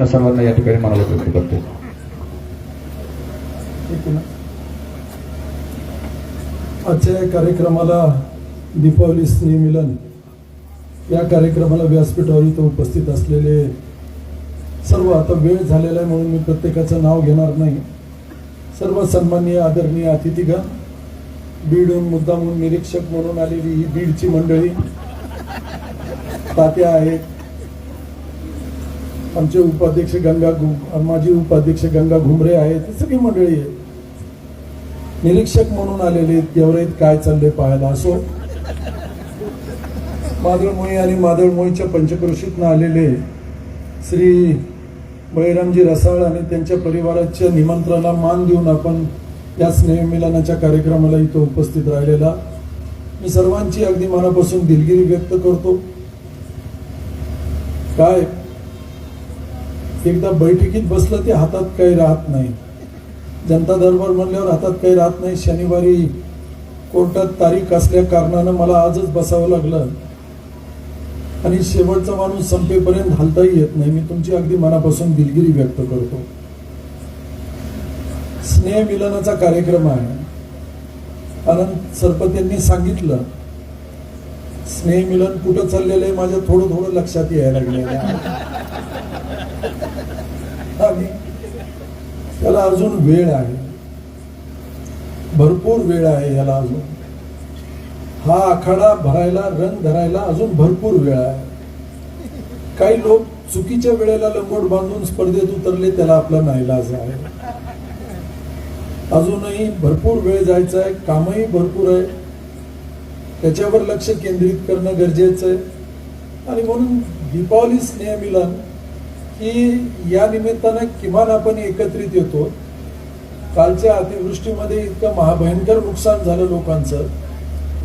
आपल्या सर्वांना या ठिकाणी मनाला व्यक्त करतो. ठीक आहे ना आजच्या या कार्यक्रमाला दीपावली स्नेहमिलन या कार्यक्रमाला व्यासपीठावर इथं उपस्थित असलेले सर्व आता वेळ झालेला आहे म्हणून मी प्रत्येकाचं नाव घेणार नाही. सर्व सन्माननीय आदरणीय अतिथीगण बीडहून मुद्दामहून निरीक्षक म्हणून आलेली ही बीडची मंडळी तात्या आहेत आमचे उपाध्यक्ष गंगा घुम माजी उपाध्यक्ष गंगा घुमरे आहेत सगळी मंडळी आहेत. निरीक्षक म्हणून आलेले देवरेत काय चालले पाहायला? असो. मादळमोळी आणि मादळमोळीच्या पंचक्रोशीतनं आलेले श्री बळीरामजी रसाळ आणि त्यांच्या परिवाराच्या निमंत्रणाला मान देऊन आपण या स्नेहमिलनाच्या कार्यक्रमाला इथं उपस्थित राहिलेला. मी सर्वांची अगदी मनापासून दिलगिरी व्यक्त करतो. काय? एकदा बैठकीत बसलं ते हातात काही राहत नाही. जनता दरबार म्हणल्यावर हातात काही राहत नाही. शनिवारी कोर्टात तारीख असल्या कारणानं मला आजच बसावं लागलं. आणि शेवटचा माणूस संपेपर्यंत हालताही येत नाही. मी तुमची अगदी मनापासून दिलगिरी व्यक्त करतो. स्नेह मिलनाचा कार्यक्रम आहे. अनंत सरपत यांनी सांगितलं स्नेह मिलन कुठं चाललेलं आहे? माझ्या थोडं थोडं लक्षात यायला लागलेलं आहे आणि त्याला अजून वेळ आहे. भरपूर वेळ आहे याला अजून. हा आखाडा भरायला रंग धरायला अजून भरपूर वेळ आहे. काही लोक चुकीच्या वेळेला लंगोट बांधून स्पर्धेत उतरले त्याला आपला नाईलाज आहे. अजूनही भरपूर वेळ जायचा आहे कामही भरपूर आहे. त्याच्यावर लक्ष केंद्रित करणं गरजेचं आहे. आणि म्हणून दीपावली स्नेह की या निमित्तानं किमान आपण एकत्रित येतो. कालच्या अतिवृष्टीमध्ये इतकं महाभयंकर नुकसान झालं लोकांचं.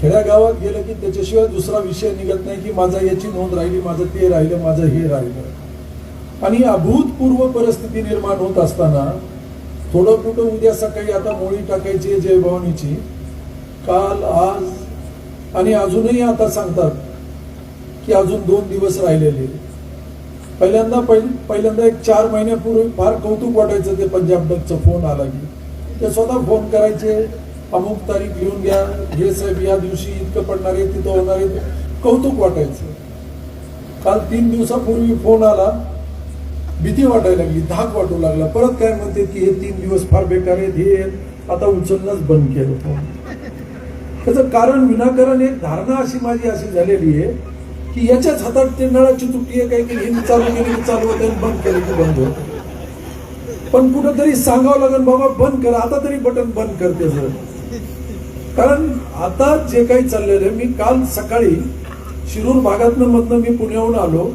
खेड्यागावात गेलं की त्याच्याशिवाय दुसरा विषय निघत नाही की माझा याची नोंद राहिली माझं ते राहिलं माझं हे राहिलं. आणि अभूतपूर्व परिस्थिती निर्माण होत असताना थोडं कुठं उद्या सकाळी आता मोळी टाकायची आहे जयभवानीची काल आज आणि अजूनही आता सांगतात की अजून दोन दिवस राहिलेले. पहिल्यांदा पहिल- पहिल्यांदा एक चार महिन्यापूर्वी फार कौतुक वाटायचं ते पंजाब डकचा फोन आला की. ते स्वतः फोन करायचे अमुक तारीख लिहून घ्या हे साहेब या दिवशी इतकं पडणार आहे तिथं होणार आहे कौतुक वाटायचं. काल तीन दिवसापूर्वी फोन आला भीती वाटायला लागली धाक वाटू लागला. परत काय म्हणते की हे तीन दिवस फार बेकार आहेत हे आता उचलणंच बंद केलं त्याचं कारण विनाकारण एक धारणा अशी माझी अशी झालेली आहे की याच्याच हातात ते नळाची तुटी आहे काय की हे चालू केली की चालू होते बंद केलं की बंद होतं. पण कुठंतरी सांगावं लागेल बाबा बंद कर. आता तरी बटन बंद करते सर. कारण आता जे काही चाललेलं आहे मी काल सकाळी शिरूर भागातनं मधनं मी पुण्याहून आलो.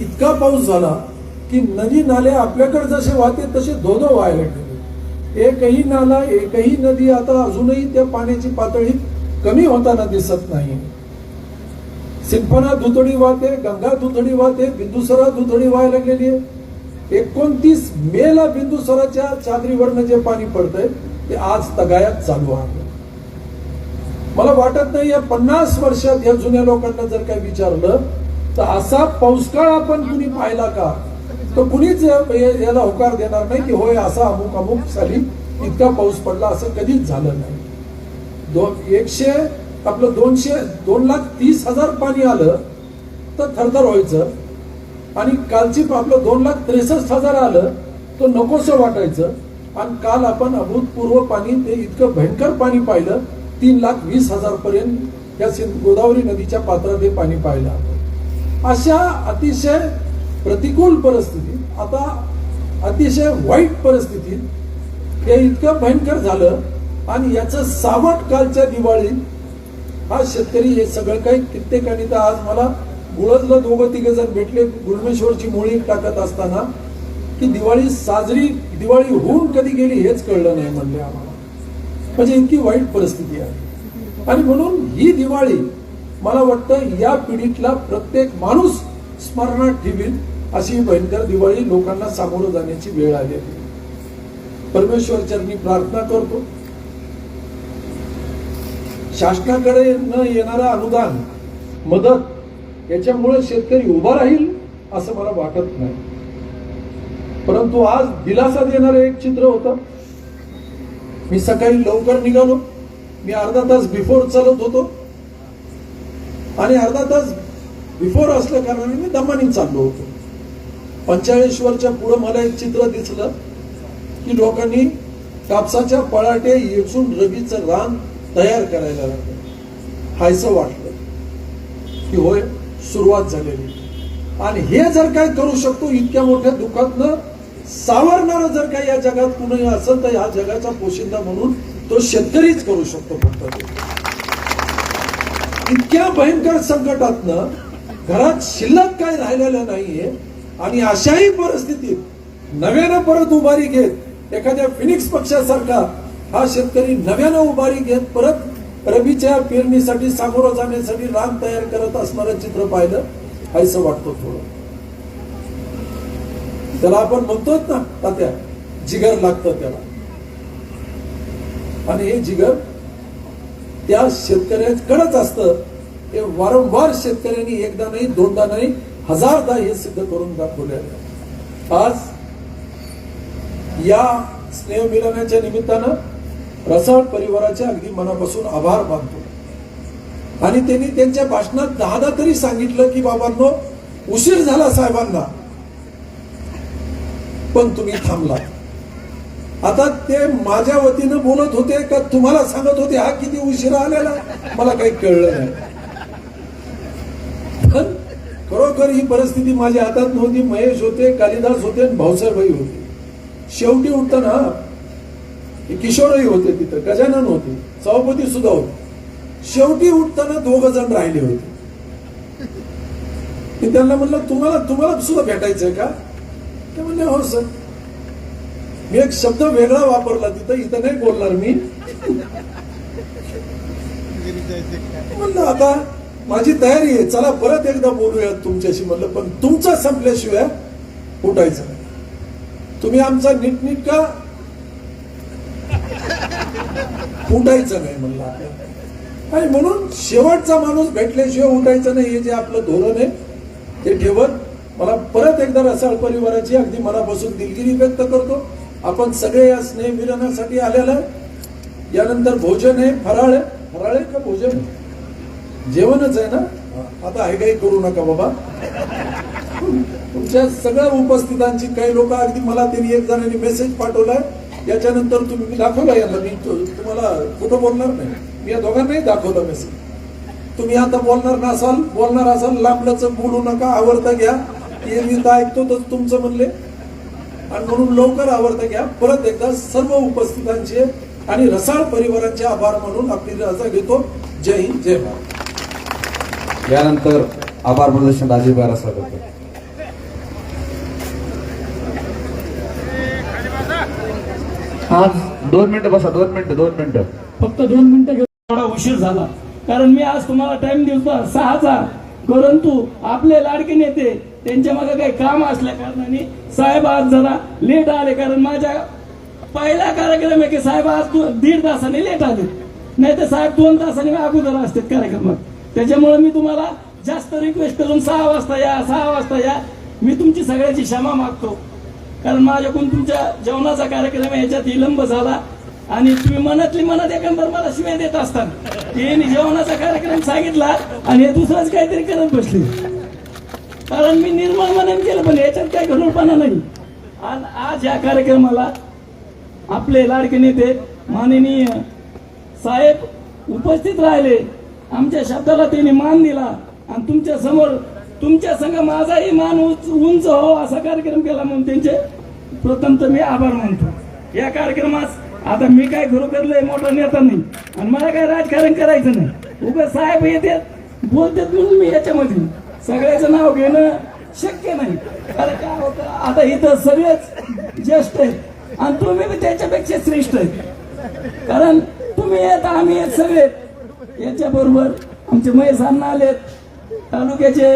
इतका पाऊस झाला की नदी नाले आपल्याकडे जसे वाहते तसे धोधो व्हायला गेले एकही नाला एकही नदी आता अजूनही त्या पाण्याची पातळी कमी होताना दिसत नाही. सिंफना दुथडी वाहते गंगा दुथडी वाहते बिंदुसरा दुथडी व्हायला लागलेली आहे. एकोणतीस मे ला बिंदुसराच्या चादरीवरनं जे पाणी पडतंय ते आज तगायात चालू आहे. मला वाटत नाही या पन्नास वर्षात या जुन्या लोकांना जर काही विचारलं तर असा पाऊसकाळ आपण कुणी पाहिला का? तर कुणीच याला होकार देणार नाही की होय असा अमुक अमुक साली इतका पाऊस पडला असं कधीच झालं नाही. दोन एकशे आपलं दोनशे दोन लाख तीस हजार पाणी आलं तर थरथर व्हायचं. आणि कालची आपलं दोन लाख त्रेसष्ट हजार आलं तर नकोसं वाटायचं. आणि काल आपण अभूतपूर्व पाणी ते इतकं भयंकर पाणी पाहिलं तीन लाख वीस हजार पर्यंत या सिंध गोदावरी नदीच्या पात्रात हे पाणी पाहिलं आपण. अशा अतिशय प्रतिकूल परिस्थितीत आता अतिशय वाईट परिस्थितीत हे इतकं भयंकर झालं. आणि याचं सावट कालच्या दिवाळीत हा शेतकरी हे सगळं काही कित्येकानी तर आज मला गुळजलं दोघं तिघे जण भेटले गुळमेश्वरची मोळी टाकत असताना की दिवाळी साजरी दिवाळी होऊन कधी गेली हेच कळलं नाही म्हणले आम्हाला. म्हणजे इतकी वाईट परिस्थिती आहे. आणि म्हणून ही दिवाळी मला वाटतं या पिढीतला प्रत्येक माणूस स्मरणात ठेवील अशी भयंकर दिवाळी लोकांना सामोरं जाण्याची वेळ आली आहे. परमेश्वर चरणी प्रार्थना करतो. शासनाकडे न येणारं अनुदान मदत याच्यामुळे शेतकरी उभा राहील असं मला वाटत नाही. परंतु आज दिलासा देणारं एक चित्र होतं. मी सकाळी लवकर निघालो. मी अर्धा तास बिफोर चालत होतो. आणि अर्धा तास बिफोर असल्या कारणाने मी दमानी चाललो होतो. पंचाळेश्वरच्या पुढं मला एक चित्र दिसलं की लोकांनी कापसाच्या पळाटे येचून रबीचं रान तयार करायला लागलं. हायचं वाटलं की होय सुरुवात झालेली. आणि हे जर काय करू शकतो इतक्या मोठ्या दुःखातनं सावरणार जर काय या जगात कुणी असेल तर या जगाचा पोशिंदा म्हणून तो शेतकरीच करू शकतो फक्त. इतक्या भयंकर संकटातनं घरात शिल्लक काय राहिलेलं नाहीये आणि अशाही परिस्थितीत नव्यानं परत उभारी घेत एखाद्या फिनिक्स पक्षासारखा हा शेतकरी नव्यानं उभारी घेत परत रबीच्या पेरणीसाठी सामोरं जाण्यासाठी रान तयार करत असणारं चित्र पाहिलं असं वाटतं थोडं. त्याला आपण म्हणतोच ना तात्या जिगर लागतं त्याला. आणि हे जिगर त्या शेतकऱ्याकडेच असतं. हे वारंवार शेतकऱ्यांनी एकदा नाही दोनदा नाही हजारदा हे सिद्ध करून दाखवले आज या स्नेह मिलनाच्या निमित्तानं रसाळ परिवाराचे अगदी मनापासून आभार मानतो. आणि त्यांनी त्यांच्या भाषणात दहादा तरी सांगितलं की बाबांनो उशीर झाला साहेबांना. पण तुम्ही थांबला आता ते माझ्या वतीनं बोलत होते का तुम्हाला सांगत होते हा किती उशिरा आलेला मला काही कळलं नाही. पण खरोखर ही परिस्थिती माझ्या हातात नव्हती. महेश होते कालिदास होते आणि भाऊसाहेबही होते. शेवटी उठताना किशोरही होते तिथं गजानन होते सभापती सुद्धा होते. शेवटी उठताना दोघ जण राहिले होते. मी त्यांना म्हणलं तुम्हाला तुम्हाला सुद्धा भेटायचंय का? ते म्हणले हो सर. मी एक शब्द वेगळा वापरला तिथं इथं नाही बोलणार मी. म्हणलं आता माझी तयारी आहे चला परत एकदा बोलूयात तुमच्याशी. म्हणलं पण तुमचा संपल्याशिवाय उठायचं तुम्ही आमचा नीटनीटका उठायचं नाही म्हणलं आपल्याला आणि म्हणून शेवटचा माणूस भेटल्याशिवाय उठायचं नाही हे जे आपलं धोरण आहे ते ठेवत मला परत एकदा रसाळ परिवाराची अगदी मनापासून दिलगिरी व्यक्त करतो. आपण सगळे या स्नेह मिलनासाठी आलेलं आहे. यानंतर भोजन आहे फराळ आहे. फराळ आहे का भोजन? जेवणच आहे ना? आता आहे काही करू नका बाबा. तुमच्या सगळ्या उपस्थितांची काही लोक अगदी मला त्यांनी एक जणांनी मेसेज पाठवलाय. याच्यानंतर तुम्ही मी दाखवला यांना. मी तुम्हाला कुठं बोलणार नाही. मी या दोघांनाही दाखवलं मेसेज तुम्ही आता बोलणार नसाल बोलणार असाल लांबलच बोलू नका आवडता घ्या. हे मी तर ऐकतो तर तुमचं म्हणले. आणि म्हणून लवकर आवडता घ्या. परत एकदा सर्व उपस्थितांचे आणि रसाळ परिवाराचे आभार म्हणून आपली रजा घेतो. जय हिंद जय भारत. यानंतर आभार प्रदर्शन राजीव रसाळ करतो. आज दोन मिनिटं बसा दोन मिनिटं दोन मिनिटं. फक्त दोन मिनिटं घेऊन थोडा उशीर झाला. कारण मी आज तुम्हाला टाइम दिवसा सहाचा परंतु आपले लाडके नेते त्यांच्या मागे काही काम असल्या कारणाने साहेब आज जरा लेट आले. कारण माझ्या पहिला कार्यक्रम आहे की साहेब आज दीड तासाने लेट आले. नाही तर साहेब दोन तासाने अगोदर असतात कार्यक्रमात. त्याच्यामुळे मी तुम्हाला जास्त रिक्वेस्ट करून सहा वाजता या सहा वाजता या. मी तुमची सगळ्याची क्षमा मागतो. कारण माझ्याकडून तुमच्या जेवणाचा कार्यक्रम याच्यात विलंब झाला आणि तुम्ही मनातली मनात एकंदर मला शिवाय देत असताना त्यांनी जेवणाचा कार्यक्रम सांगितला आणि हे दुसराच काहीतरी करत बसले. कारण मी निर्मळ मनाने केलं पण याच्यात काही घडूळपणा नाही. आणि आज या कार्यक्रमाला आपले लाडके नेते माननीय साहेब उपस्थित राहिले. आमच्या शब्दाला त्यांनी मान दिला आणि तुमच्यासमोर तुमच्या संघ माझाही मान उंच उंच हो असा कार्यक्रम केला म्हणून त्यांचे प्रथम तर मी आभार मानतो. या कार्यक्रमास आता मी काय खरोखर लय मोठा नेता नाही आणि मला काय राजकारण करायचं नाही. उगा साहेब येतात बोलतात म्हणून मी याच्यामध्ये. सगळ्याचं नाव घेणं शक्य नाही. कारण काय होतं? आता इथं सगळेच ज्येष्ठ आहेत. आणि तुम्ही बी त्याच्यापेक्षा श्रेष्ठ आहेत. कारण तुम्ही येत आम्ही येत सगळे. याच्या बरोबर आमचे महेश अण्णा आलेत तालुक्याचे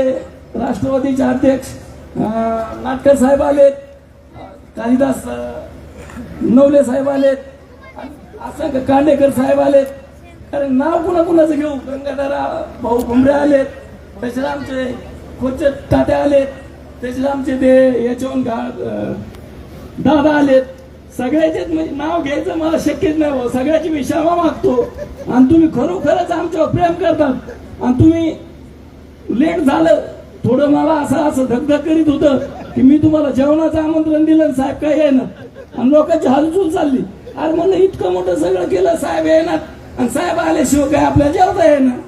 राष्ट्रवादीचे अध्यक्ष नाटकर साहेब आलेत कालिदास नवले साहेब आलेत असं कांडेकर साहेब आलेत. कारण नाव कुणा कुणाचं घेऊ? गंगाधरा भाऊ भुमरे आलेत तसेच आमचे खोचे तात्या आलेत तसेच आमचे ते याच्याहून गा दादा आलेत. सगळ्याचेच म्हणजे नाव घ्यायचं मला शक्यच नाही हो सगळ्याची मी क्षमा मागतो. आणि तुम्ही खरोखरच आमच्यावर प्रेम करतात. आणि तुम्ही लेट झालं. थोडं मला असं असं धगधग करीत होतं की मी तुम्हाला जेवणाचं आमंत्रण दिलं आणि साहेब काय येणार? आणि लोकांची हालचूल चालली. अरे म्हणलं इतकं मोठं सगळं केलं साहेब येणार. आणि साहेब आल्याशिवाय काय आपल्या जेवता येणार?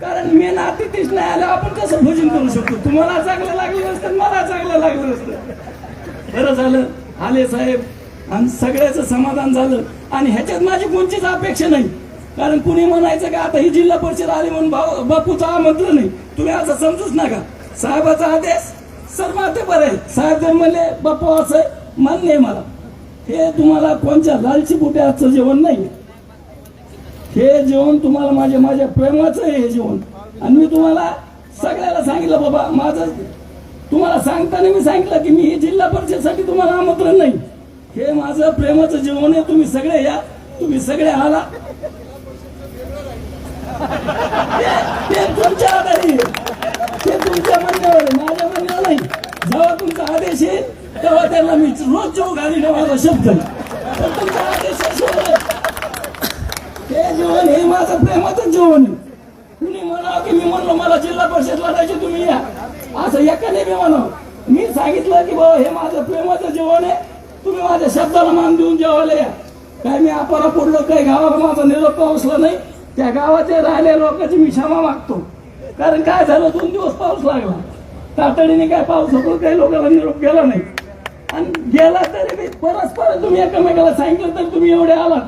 कारण मेन अतिथीच नाही आलं आपण कसं भोजन करू शकतो? तुम्हाला चांगलं लागलं असतं मला चांगलं लागलं असतं बरं झालं आले साहेब. आणि सगळ्याचं समाधान झालं. आणि ह्याच्यात माझी कोणतीच अपेक्षा नाही. कारण कुणी म्हणायचं का आता ही जिल्हा परिषद आली म्हणून भाऊ बापूचं आमंत्रण नाही तुम्ही असं समजूच नका. साहेबाचा आदेश सर्वात बरं आहे साहेब जर म्हणले असं मान्य आहे मला. हे तुम्हाला कोणत्या लालची बुट्याचं जेवण नाही? हे जेवण तुम्हाला माझ्या माझ्या प्रेमाचं आहे हे जेवण. आणि मी तुम्हाला सगळ्याला सांगितलं बाबा माझं तुम्हाला सांगताना मी सांगितलं की मी हे जिल्हा परिषदसाठी तुम्हाला आमंत्रण नाही. हे माझं प्रेमाचं जेवण आहे. तुम्ही सगळे या. तुम्ही सगळे आला. ते- ते तुमच्या आधारी ते तुमच्या म्हणण्यावर माझ्या म्हणण्यावर नाही जेव्हा तुमचा आदेश येईल तेव्हा त्यांना मी रोज जेव घालीन माझा शब्द पण तुमच्या आदेशाशिवाय हे जीवन हे माझं प्रेमाचं जीवन आहे. म्हणा म्हणावं की मी म्हणलो मला जिल्हा परिषद लढायची तुम्ही या. असं एकाने मी म्हणावं मी सांगितलं की बाबा हे माझं प्रेमाचं जीवन आहे. तुम्ही माझ्या शब्दाला मान देऊन जेवायला या. काय मी अपारा पडलो काही गावाला माझा निरोप पावसला नाही. त्या गावाच्या राहिले लोकांची मी क्षमा मागतो. कारण काय झालं? दोन दिवस पाऊस लागला. तातडीने काय पाऊस होतो काही लोकांना निरोप गेला नाही. आणि गेला तरी बी परस्पर तुम्ही एकमेकाला सांगितलं तर तुम्ही एवढे आलात.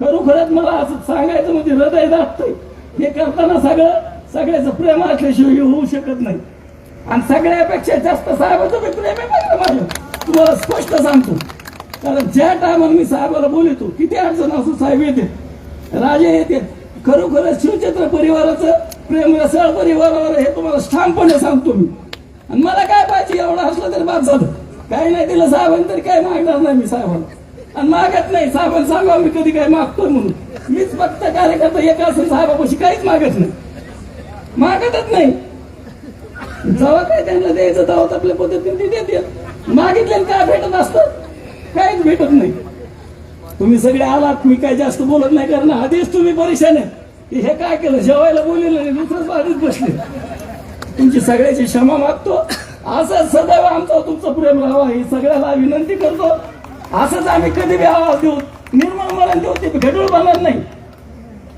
खरोखरच मला असं सांगायचं म्हणजे हृदय दाटतंय हे करताना सगळं सगळ्याचं प्रेम असल्याशिवाय होऊ शकत नाही. आणि सगळ्यापेक्षा जास्त साहेबाचं मी प्रेम आहे बरं माझं तुम्हाला स्पष्ट सांगतो. कारण ज्या टायमाला मी साहेबाला बोलतो किती अडचण असू साहेब येते. राजे येते. खरोखरच शिवचंद्र परिवाराचं प्रेम रसाळ परिवारावर हे तुम्हाला ठामपणे सांगतो मी. आणि मला काय पाहिजे एवढं असलं तरी बाद झालं. काही नाही दिलं साहेबांनी तरी काय मागणार नाही मी साहेबांना आणि मागत नाही. साहेबांना सांगा मी कधी काय मागतोय म्हणून. मीच फक्त कार्यकर्ता एक असेल साहेबापाशी काहीच मागत नाही. मागतच नाही. जेव्हा काय त्यांना द्यायचं तेव्हा आपल्या पद्धतीने ते देते मागितले काय भेटत असतं? काहीच भेटत नाही. तुम्ही सगळे आलात मी काय जास्त बोलत नाही कारण आधीच तुम्ही परेशान आहे. की हे काय केलं? जेवायला बोललेलं नाही दुसरंच आधीच बसले. तुमची सगळ्याची क्षमा मागतो. असं सदैव आमचा तुमचं प्रेम राहावा. ही सगळ्याला विनंती करतो. असंच आम्ही कधी बी आवाज देऊ निर्मळ मरण देऊ ते घडूळ बनणार नाही.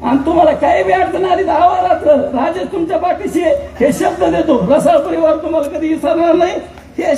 आणि तुम्हाला काही बी अडचण आली तर आवाजात राजेश तुमच्या पाठीशी हे शब्द देतो. रसाळ परिवार तुम्हाला कधी विसरणार नाही. हे